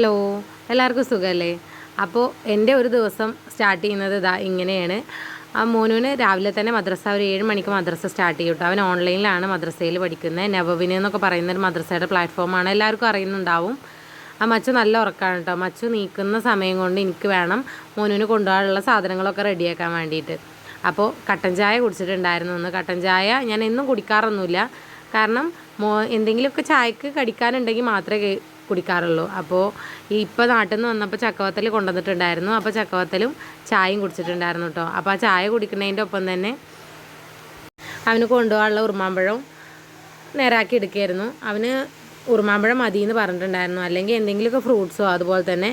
Hello എല്ലാവർക്കും സുഖമല്ലേ അപ്പോൾ എന്റെ ഒരു ദിവസം സ്റ്റാർട്ട് ചെയ്യുന്നത് ഇതാ ഇങ്ങനെയാണ്. ആ മോനുവിന് രാവിലെ തന്നെ മദ്രസ ഒരു ഏഴ് മണിക്ക് മദ്രസ സ്റ്റാർട്ട് ചെയ്യും അവൻ ഓൺലൈനിലാണ് മദ്രസയിൽ പഠിക്കുന്നത്. നവവിന് എന്നൊക്കെ പറയുന്ന ഒരു മദ്രസയുടെ പ്ലാറ്റ്ഫോമാണ് എല്ലാവർക്കും അറിയുന്നുണ്ടാവും. ആ മച്ചു നല്ല ഉറക്കമാണ് കേട്ടോ മച്ചു നീക്കുന്ന സമയം കൊണ്ട് എനിക്ക് വേണം മോനുവിന് കൊണ്ടുപോകാനുള്ള സാധനങ്ങളൊക്കെ റെഡിയാക്കാൻ വേണ്ടിയിട്ട്. അപ്പോൾ കട്ടൻ ചായ കുടിച്ചിട്ടുണ്ടായിരുന്നു ഒന്ന് കട്ടൻ ചായ ഞാൻ എന്നും കുടിക്കാറൊന്നുമില്ല. കാരണം മോ എന്തെങ്കിലുമൊക്കെ ചായക്ക് കടിക്കാനുണ്ടെങ്കിൽ മാത്രമേ കുടിക്കാറുള്ളൂ. അപ്പോൾ ഈ ഇപ്പോൾ നാട്ടിൽ നിന്ന് വന്നപ്പോൾ ചക്കവത്തൽ കൊണ്ടുവന്നിട്ടുണ്ടായിരുന്നു. അപ്പോൾ ചക്കവത്തലും ചായയും കുടിച്ചിട്ടുണ്ടായിരുന്നു കേട്ടോ അപ്പോൾ ആ ചായ കുടിക്കുന്നതിന്റെ ഒപ്പം തന്നെ അവന് കൊണ്ടുപോകാനുള്ള ഉറുമാമ്പഴം നേരാക്കി എടുക്കുകയായിരുന്നു അവന് ഉറുമാമ്പഴം മതി എന്ന് പറഞ്ഞിട്ടുണ്ടായിരുന്നു. അല്ലെങ്കിൽ എന്തെങ്കിലുമൊക്കെ ഫ്രൂട്ട്സോ അതുപോലെ തന്നെ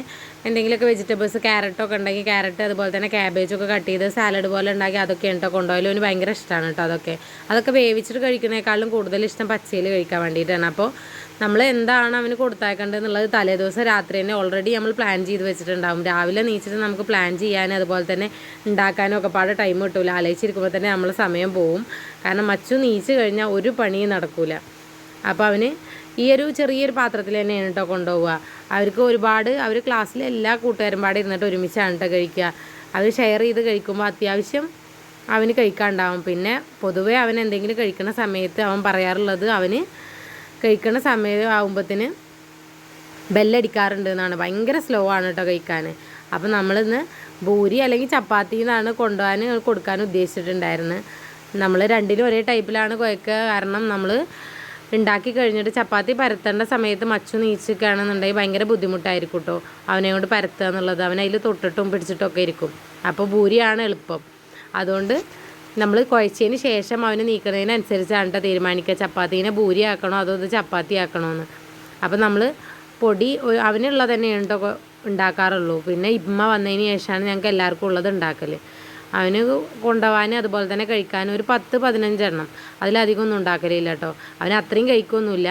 എന്തെങ്കിലുമൊക്കെ വെജിറ്റബിൾസ് ക്യാരറ്റൊക്കെ ഉണ്ടെങ്കിൽ ക്യാരറ്റ് അതുപോലെ തന്നെ ക്യാബേജൊക്കെ കട്ട് ചെയ്ത് സാലഡ് പോലെ ഉണ്ടാക്കി അതൊക്കെ കേട്ടോ കൊണ്ടുപോയാലും അവന് ഭയങ്കര ഇഷ്ടമാണ് കേട്ടോ അതൊക്കെ. അതൊക്കെ വേവിച്ചിട്ട് കഴിക്കുന്നതിനേക്കാളും കൂടുതൽ ഇഷ്ടം പച്ചയിൽ കഴിക്കാൻ വേണ്ടിയിട്ടാണ്. അപ്പോൾ നമ്മൾ എന്താണ് അവന് കൊടുത്തേക്കേണ്ടതെന്നുള്ളത് തലേദിവസം രാത്രി തന്നെ ഓൾറെഡി നമ്മൾ പ്ലാൻ ചെയ്ത് വെച്ചിട്ടുണ്ടാവും. രാവിലെ നീച്ചിട്ട് നമുക്ക് പ്ലാൻ ചെയ്യാനും അതുപോലെ തന്നെ ഉണ്ടാക്കാനും ഒക്കെ പാടെ ടൈം കിട്ടില്ല ആലോചിച്ചിരിക്കുമ്പോൾ തന്നെ നമ്മൾ സമയം പോവും. കാരണം മച്ചു നീച്ച് കഴിഞ്ഞാൽ ഒരു പണിയും നടക്കില്ല അപ്പോൾ അവന് ഈ ഒരു ചെറിയൊരു പാത്രത്തിൽ തന്നെയാണ് കേട്ടോ കൊണ്ടുപോവുക. അവർക്ക് ഒരുപാട് അവർ ക്ലാസ്സിലെ എല്ലാ കൂട്ടുകാരും പാടെ ഇരുന്നിട്ട് ഒരുമിച്ചാണ് കേട്ടോ കഴിക്കുക. അവർ ഷെയർ ചെയ്ത് കഴിക്കുമ്പോൾ അത്യാവശ്യം അവന് കഴിക്കാണ്ടാവും. പിന്നെ പൊതുവേ അവൻ എന്തെങ്കിലും കഴിക്കുന്ന സമയത്ത് അവൻ പറയാറുള്ളത് അവന് കഴിക്കുന്ന സമയം ആകുമ്പത്തിന് ബെല്ലടിക്കാറുണ്ട് എന്നാണ്. ഭയങ്കര സ്ലോ ആണ് കേട്ടോ കഴിക്കാൻ അപ്പോൾ നമ്മളിന്ന് ഭൂരി അല്ലെങ്കിൽ ചപ്പാത്തി എന്നാണ് കൊണ്ടുപോകാൻ കൊടുക്കാൻ ഉദ്ദേശിച്ചിട്ടുണ്ടായിരുന്നത് നമ്മൾ രണ്ടിലും ഒരേ ടൈപ്പിലാണ് കുഴക്കുക കാരണം നമ്മൾ ഉണ്ടാക്കി കഴിഞ്ഞിട്ട് ചപ്പാത്തി പരത്തേണ്ട സമയത്ത് മച്ചു നീച്ചിക്കുകയാണെന്നുണ്ടെങ്കിൽ ഭയങ്കര ബുദ്ധിമുട്ടായിരിക്കും കേട്ടോ അവനെ കൊണ്ട് പരത്തുക എന്നുള്ളത്. അവൻ തൊട്ടിട്ടും പിടിച്ചിട്ടൊക്കെ ഇരിക്കും. അപ്പോൾ ഭൂരിയാണ് എളുപ്പം. അതുകൊണ്ട് നമ്മൾ കുഴച്ചതിന് ശേഷം അവന് നീക്കുന്നതിനനുസരിച്ചാണ് കേട്ടോ തീരുമാനിക്കുക. ചപ്പാത്തീനെ ഭൂരി ആക്കണോ അതോ ഇത് ചപ്പാത്തി ആക്കണോ എന്ന് അപ്പോൾ നമ്മൾ പൊടി അവനുള്ളത് തന്നെയാണ് കേട്ടോ ഉണ്ടാക്കാറുള്ളൂ. പിന്നെ ഇമ്മ വന്നതിന് ശേഷമാണ് ഞങ്ങൾക്ക് എല്ലാവർക്കും ഉള്ളത് ഉണ്ടാക്കൽ അവന് കൊണ്ടുപോകാൻ അതുപോലെ തന്നെ കഴിക്കാനും ഒരു പത്ത് പതിനഞ്ചെണ്ണം അതിലധികം ഒന്നും ഉണ്ടാക്കലില്ല കേട്ടോ. അവന് അത്രയും കഴിക്കൊന്നുമില്ല.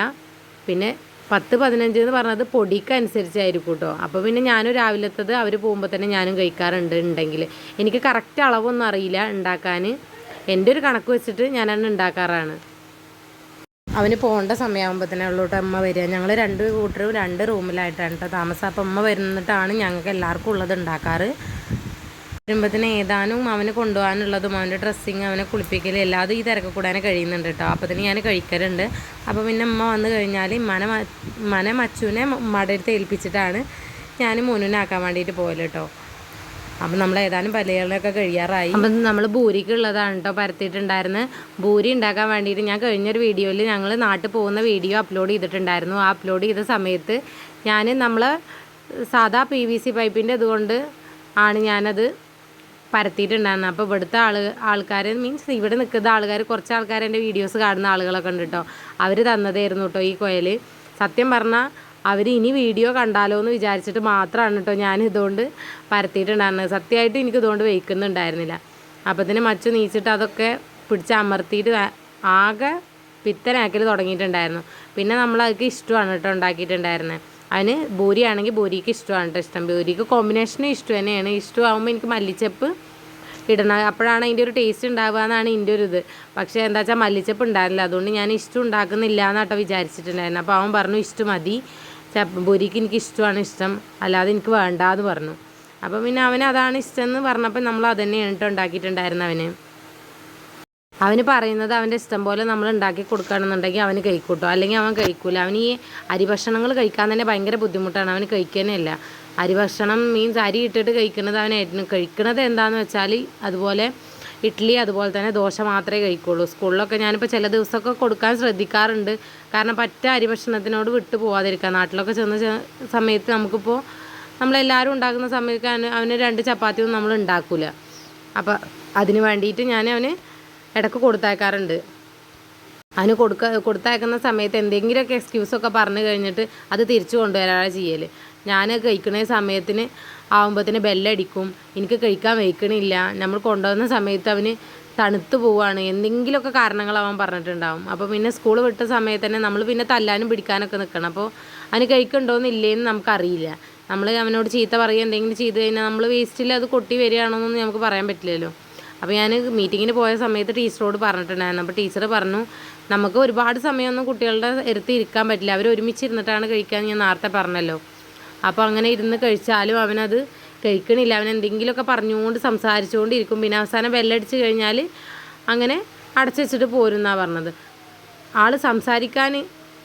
പിന്നെ പത്ത് പതിനഞ്ച് എന്ന് പറഞ്ഞത് പൊടിക്ക് അനുസരിച്ചായിരിക്കും കേട്ടോ. അപ്പോൾ പിന്നെ ഞാനും രാവിലത്തത് അവർ പോകുമ്പോൾ തന്നെ ഞാനും കഴിക്കാറുണ്ട് ഉണ്ടെങ്കിൽ. എനിക്ക് കറക്റ്റ് അളവൊന്നും അറിയില്ല ഉണ്ടാക്കാൻ എന്റെ ഒരു കണക്ക് വെച്ചിട്ട് ഞാനന്ന് ഉണ്ടാക്കാറാണ്. അവന് പോകേണ്ട സമയമാകുമ്പോൾ തന്നെ ഉള്ളോട്ട് അമ്മ വരിക. ഞങ്ങൾ രണ്ട് കൂട്ടരും രണ്ട് റൂമിലായിട്ടാണ് കേട്ടോ താമസം. അപ്പം അമ്മ വരുന്നിട്ടാണ് ഞങ്ങൾക്ക് എല്ലാവർക്കും ഉള്ളത് ഉണ്ടാക്കാറ്. വരുമ്പോഴത്തേന് ഏതാനും അവന് കൊണ്ടുപോകാനുള്ളതും അവന്റെ ഡ്രസ്സിങ് അവനെ കുളിപ്പിക്കൽ എല്ലാതും ഈ തിരക്ക് കൂടാനെ കഴിയുന്നുണ്ട് കേട്ടോ. അപ്പോൾ തന്നെ ഞാൻ കഴിക്കലുണ്ട്. അപ്പോൾ പിന്നെ അമ്മ വന്നു കഴിഞ്ഞാൽ മന മന മച്ചുവിനെ ഉമ്മയുടെ ഏൽപ്പിച്ചിട്ടാണ് ഞാൻ മുന്നിനാക്കാൻ വേണ്ടിയിട്ട് പോയല്ലോ കേട്ടോ. അപ്പം നമ്മൾ ഏതാനും പലകളൊക്കെ കഴിയാറായി. അപ്പം നമ്മൾ ഭൂരിക്ക് ഉള്ളതാണ് കേട്ടോ പരത്തിയിട്ടുണ്ടായിരുന്നത് ഭൂരി ഉണ്ടാക്കാൻ വേണ്ടിയിട്ട് ഞാൻ കഴിഞ്ഞൊരു വീഡിയോയിൽ ഞങ്ങൾ നാട്ടിൽ പോകുന്ന വീഡിയോ അപ്ലോഡ് ചെയ്തിട്ടുണ്ടായിരുന്നു. ആ അപ്ലോഡ് ചെയ്ത സമയത്ത് ഞാൻ നമ്മൾ സാധാ പി വി സി പൈപ്പിന്റെ ഇതുകൊണ്ട് ആണ് ഞാനത് പരത്തിയിട്ടുണ്ടായിരുന്നു. അപ്പോൾ ഇവിടുത്തെ ആൾ ആൾക്കാർ മീൻസ് ഇവിടെ നിൽക്കുന്ന ആൾക്കാർ കുറച്ച് ആൾക്കാർ എന്റെ വീഡിയോസ് കാണുന്ന ആളുകളൊക്കെ ഉണ്ട് കേട്ടോ അവർ തന്നതായിരുന്നു കേട്ടോ ഈ കോയൽ സത്യം പറഞ്ഞാൽ അവർ ഇനി വീഡിയോ കണ്ടാലോ എന്ന് വിചാരിച്ചിട്ട് മാത്രമാണ് കേട്ടോ ഞാൻ ഇതുകൊണ്ട് പരത്തിയിട്ടുണ്ടായിരുന്നത്. സത്യമായിട്ട് എനിക്ക് ഇതുകൊണ്ട് വയ്ക്കുന്നുണ്ടായിരുന്നില്ല. അപ്പത്തിന് മച്ചു നീച്ചിട്ട് അതൊക്കെ പിടിച്ച് അമർത്തിയിട്ട് ആകെ പിത്തനാക്കൽ തുടങ്ങിയിട്ടുണ്ടായിരുന്നു. പിന്നെ നമ്മൾ അതൊക്കെ ഇഷ്ടമാണ് കേട്ടോ ഉണ്ടാക്കിയിട്ടുണ്ടായിരുന്നത് അതിന് ആണെങ്കിൽ ബോരിക്ക് ഇഷ്ടമാണ് ഇഷ്ടം. ബോരിക്ക് കോമ്പിനേഷനും ഇഷ്ടം തന്നെയാണ്. ഇഷ്ടമാകുമ്പോൾ എനിക്ക് മല്ലിച്ചപ്പ് ഇടണം അപ്പോഴാണ് അതിന്റെ ഒരു ടേസ്റ്റ് ഉണ്ടാവുക എന്നാണ് എന്റെ ഒരു ഇത്. പക്ഷേ എന്താ വെച്ചാൽ മല്ലിച്ചപ്പ് ഉണ്ടായിരുന്നില്ല. അതുകൊണ്ട് ഞാൻ ഇഷ്ടം ഉണ്ടാക്കുന്നില്ല എന്നാട്ടോ വിചാരിച്ചിട്ടുണ്ടായിരുന്നു. അപ്പോൾ അവൻ പറഞ്ഞു ഇഷ്ടം മതി. ബോരിക്ക് എനിക്ക് ഇഷ്ടമാണ് ഇഷ്ടം. അല്ലാതെ എനിക്ക് വേണ്ട എന്ന് പറഞ്ഞു. അപ്പോൾ പിന്നെ അവൻ അതാണ് ഇഷ്ടം എന്ന് പറഞ്ഞപ്പോൾ നമ്മൾ അത് തന്നെയാണ് കേട്ടോ ഉണ്ടാക്കിയിട്ടുണ്ടായിരുന്നു അവന്. അവന് പറയുന്നത് അവന്റെ ഇഷ്ടം പോലെ നമ്മൾ ഉണ്ടാക്കി കൊടുക്കുകയാണെന്നുണ്ടെങ്കിൽ അവന് കഴിക്കൂട്ടോ. അല്ലെങ്കിൽ അവൻ കഴിക്കൂല. അവന് ഈ അരി ഭക്ഷണങ്ങൾ കഴിക്കാൻ തന്നെ ഭയങ്കര ബുദ്ധിമുട്ടാണ്. അവന് കഴിക്കാനില്ല അരി ഭക്ഷണം മീൻസ് അരി ഇട്ടിട്ട് കഴിക്കുന്നത് അവൻ കഴിക്കുന്നത് എന്താണെന്ന് വെച്ചാൽ അതുപോലെ ഇഡ്ഡലി അതുപോലെ തന്നെ ദോശ മാത്രമേ കഴിക്കുള്ളൂ. സ്കൂളിലൊക്കെ ഞാനിപ്പോൾ ചില ദിവസമൊക്കെ കൊടുക്കാൻ ശ്രദ്ധിക്കാറുണ്ട്. കാരണം പറ്റ അരി ഭക്ഷണത്തിനോട് വിട്ടു പോവാതിരിക്കുക നാട്ടിലൊക്കെ ചെന്ന സമയത്ത് നമുക്കിപ്പോൾ നമ്മളെല്ലാവരും ഉണ്ടാക്കുന്ന സമയത്ത് അവന് രണ്ട് ചപ്പാത്തിയൊന്നും നമ്മൾ ഉണ്ടാക്കില്ല അപ്പോൾ അതിന് വേണ്ടിയിട്ട് ഞാൻ അവന് ഇടയ്ക്ക് കൊടുത്തയക്കാറുണ്ട്. അതിന് കൊടുക്ക കൊടുത്തയക്കുന്ന സമയത്ത് എന്തെങ്കിലുമൊക്കെ എക്സ്ക്യൂസൊക്കെ പറഞ്ഞു കഴിഞ്ഞിട്ട് അത് തിരിച്ചു കൊണ്ടുവരാറാണ് ചെയ്യൽ ഞാൻ കഴിക്കുന്ന സമയത്തിന് ആകുമ്പോഴത്തേന് ബെല്ലടിക്കും. എനിക്ക് കഴിക്കാൻ വയ്ക്കണില്ല. നമ്മൾ കൊണ്ടുവന്ന സമയത്ത് അവന് തണുത്തു പോവാണ്. എന്തെങ്കിലുമൊക്കെ കാരണങ്ങൾ അവൻ പറഞ്ഞിട്ടുണ്ടാവും. അപ്പോൾ പിന്നെ സ്കൂൾ വിട്ട സമയത്ത് തന്നെ നമ്മൾ പിന്നെ തല്ലാനും പിടിക്കാനൊക്കെ നിൽക്കണം അപ്പോൾ അവന് ഇല്ലേന്ന് നമുക്കറിയില്ല. നമ്മൾ അവനോട് ചീത്ത പറയുക എന്തെങ്കിലും ചെയ്ത് കഴിഞ്ഞാൽ നമ്മൾ വേസ്റ്റിൽ അത് കൊട്ടി വരികയാണോന്നൊന്നും നമുക്ക് പറയാൻ പറ്റില്ലല്ലോ. അപ്പോൾ ഞാൻ മീറ്റിങ്ങിന് പോയ സമയത്ത് ടീച്ചറോട് പറഞ്ഞിട്ടുണ്ടായിരുന്നു. അപ്പോൾ ടീച്ചർ പറഞ്ഞു നമുക്ക് ഒരുപാട് സമയമൊന്നും കുട്ടികളുടെ എടുത്ത് ഇരിക്കാൻ പറ്റില്ല. അവർ ഒരുമിച്ച് ഇരുന്നിട്ടാണ് കഴിക്കാൻ ഞാൻ നേരത്തെ പറഞ്ഞല്ലോ. അപ്പോൾ അങ്ങനെ ഇരുന്ന് കഴിച്ചാലും അവനത് കഴിക്കണില്ല. അവൻ എന്തെങ്കിലുമൊക്കെ പറഞ്ഞുകൊണ്ട് സംസാരിച്ചുകൊണ്ടിരിക്കും. പിന്നെ അവസാനം ബെല്ലടിച്ച് കഴിഞ്ഞാൽ അങ്ങനെ അടച്ചു വെച്ചിട്ട് പോരുന്നാണ് പറഞ്ഞത്. ആൾ സംസാരിക്കാൻ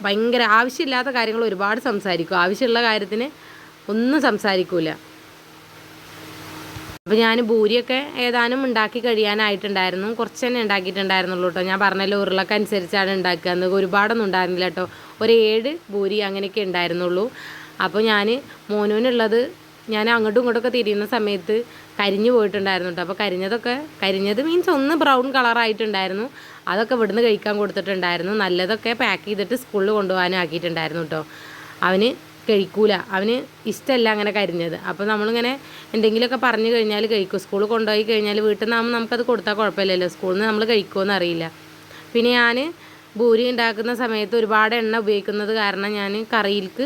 ഭയങ്കര ആവശ്യമില്ലാത്ത കാര്യങ്ങൾ ഒരുപാട് സംസാരിക്കും. ആവശ്യമുള്ള കാര്യത്തിന് ഒന്നും സംസാരിക്കൂല. അപ്പോൾ ഞാൻ ഭൂരിയൊക്കെ ഏതാനും ഉണ്ടാക്കി കഴിയാനായിട്ടുണ്ടായിരുന്നു. കുറച്ച് തന്നെ ഉണ്ടാക്കിയിട്ടുണ്ടായിരുന്നുള്ളൂ കേട്ടോ ഞാൻ പറഞ്ഞല്ലോ ഉരുളക്ക് അനുസരിച്ചാണ് ഉണ്ടാക്കുക. എന്ന് ഒരുപാടൊന്നും ഉണ്ടായിരുന്നില്ല കേട്ടോ ഒരു ഏഴ് ഭൂരി അങ്ങനെയൊക്കെ ഉണ്ടായിരുന്നുള്ളൂ. അപ്പോൾ ഞാൻ മോനുവിനുള്ളത് ഞാൻ അങ്ങോട്ടും ഇങ്ങോട്ടൊക്കെ തിരിയുന്ന സമയത്ത് കരിഞ്ഞു പോയിട്ടുണ്ടായിരുന്നു കേട്ടോ അപ്പോൾ കരിഞ്ഞതൊക്കെ കരിഞ്ഞത് മീൻസ് ഒന്ന് ബ്രൗൺ കളറായിട്ടുണ്ടായിരുന്നു അതൊക്കെ ഇവിടുന്ന് കഴിക്കാൻ കൊടുത്തിട്ടുണ്ടായിരുന്നു. നല്ലതൊക്കെ പാക്ക് ചെയ്തിട്ട് സ്കൂളിൽ കൊണ്ടുപോകാനും ആക്കിയിട്ടുണ്ടായിരുന്നു കേട്ടോ അവന് കഴിക്കൂല. അവന് ഇഷ്ടമല്ല അങ്ങനെ കരിഞ്ഞത്. അപ്പോൾ നമ്മളിങ്ങനെ എന്തെങ്കിലുമൊക്കെ പറഞ്ഞു കഴിഞ്ഞാൽ കഴിക്കും. സ്കൂളിൽ കൊണ്ടുപോയി കഴിഞ്ഞാൽ വീട്ടിൽ നിന്നാകുമ്പോൾ നമുക്കത് കൊടുത്താൽ കുഴപ്പമില്ലല്ലോ. സ്കൂളിൽ നിന്ന് നമ്മൾ കഴിക്കുമെന്നറിയില്ല പിന്നെ ഞാൻ ഭൂരി ഉണ്ടാക്കുന്ന സമയത്ത് ഒരുപാട് എണ്ണ ഉപയോഗിക്കുന്നത് കാരണം ഞാൻ കറിയിൽക്ക്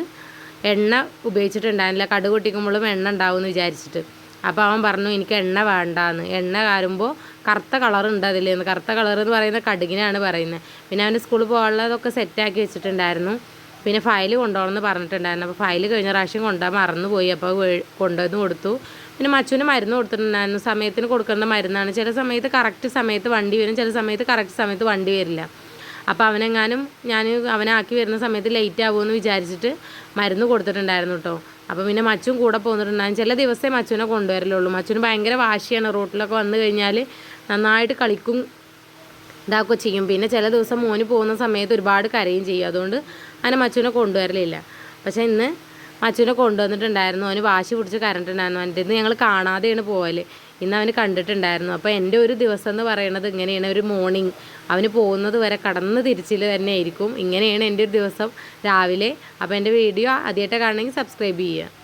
എണ്ണ ഉപയോഗിച്ചിട്ടുണ്ടായിരുന്നില്ല. കടുക് പൊട്ടിക്കുമ്പോഴും എണ്ണ ഉണ്ടാവുമെന്ന് വിചാരിച്ചിട്ട്. അപ്പോൾ അവൻ പറഞ്ഞു എനിക്ക് എണ്ണ വേണ്ടാന്ന്. എണ്ണ കാരുമ്പോൾ കറുത്ത കളർ ഉണ്ട് അതിലെന്ന് കറുത്ത കളർ എന്ന് പറയുന്നത് കടുകിനാണ് പറയുന്നത്. പിന്നെ അവന്റെ സ്കൂളിൽ പോകാനുള്ളതൊക്കെ സെറ്റാക്കി വെച്ചിട്ടുണ്ടായിരുന്നു. പിന്നെ ഫയൽ കൊണ്ടുപോകണമെന്ന് പറഞ്ഞിട്ടുണ്ടായിരുന്നു. അപ്പോൾ ഫയൽ കഴിഞ്ഞ പ്രാവശ്യം കൊണ്ടുപോകാൻ മറന്നു പോയി അപ്പോൾ കൊണ്ടുവന്ന് കൊടുത്തു. പിന്നെ മച്ചുവിന് മരുന്ന് കൊടുത്തിട്ടുണ്ടായിരുന്നു. സമയത്തിന് കൊടുക്കേണ്ട മരുന്നാണ്. ചില സമയത്ത് കറക്റ്റ് സമയത്ത് വണ്ടി വരും. ചില സമയത്ത് കറക്റ്റ് സമയത്ത് വണ്ടി വരില്ല. അപ്പോൾ അവനെങ്ങാനും ഞാൻ അവനാക്കി വരുന്ന സമയത്ത് ലേറ്റ് ആകുമെന്ന് വിചാരിച്ചിട്ട് മരുന്ന് കൊടുത്തിട്ടുണ്ടായിരുന്നു കേട്ടോ അപ്പോൾ പിന്നെ മച്ചും കൂടെ പോന്നിട്ടുണ്ടായിരുന്നു. ചില ദിവസമേ മച്ചുവിനെ കൊണ്ടുവരലുള്ളൂ. മച്ചുവിന് ഭയങ്കര വാശിയാണ്. റോട്ടിലൊക്കെ വന്നു കഴിഞ്ഞാൽ നന്നായിട്ട് കളിക്കും ഇതാക്കുകയും ചെയ്യും. പിന്നെ ചില ദിവസം മോന് പോകുന്ന സമയത്ത് ഒരുപാട് കരയും ചെയ്യും. അതുകൊണ്ട് അങ്ങനെ മച്ചുവിനെ കൊണ്ടുവരലില്ല. പക്ഷേ ഇന്ന് മച്ചുവിനെ കൊണ്ടുവന്നിട്ടുണ്ടായിരുന്നു. അവന് വാശി പിടിച്ച് കരണ്ടിട്ടുണ്ടായിരുന്നു എന്റെ ഇന്ന് ഞങ്ങൾ കാണാതെയാണ് പോകൽ ഇന്ന് അവന് കണ്ടിട്ടുണ്ടായിരുന്നു. അപ്പോൾ എന്റെ ഒരു ദിവസം എന്ന് പറയുന്നത് ഇങ്ങനെയാണ്. ഒരു മോർണിംഗ് അവന് പോകുന്നത് വരെ കടന്ന് തിരിച്ചിൽ തന്നെ ആയിരിക്കും. ഇങ്ങനെയാണ് എന്റെ ഒരു ദിവസം രാവിലെ. അപ്പോൾ എന്റെ വീഡിയോ ആദ്യമായിട്ട് കാണണമെങ്കിൽ സബ്സ്ക്രൈബ് ചെയ്യുക.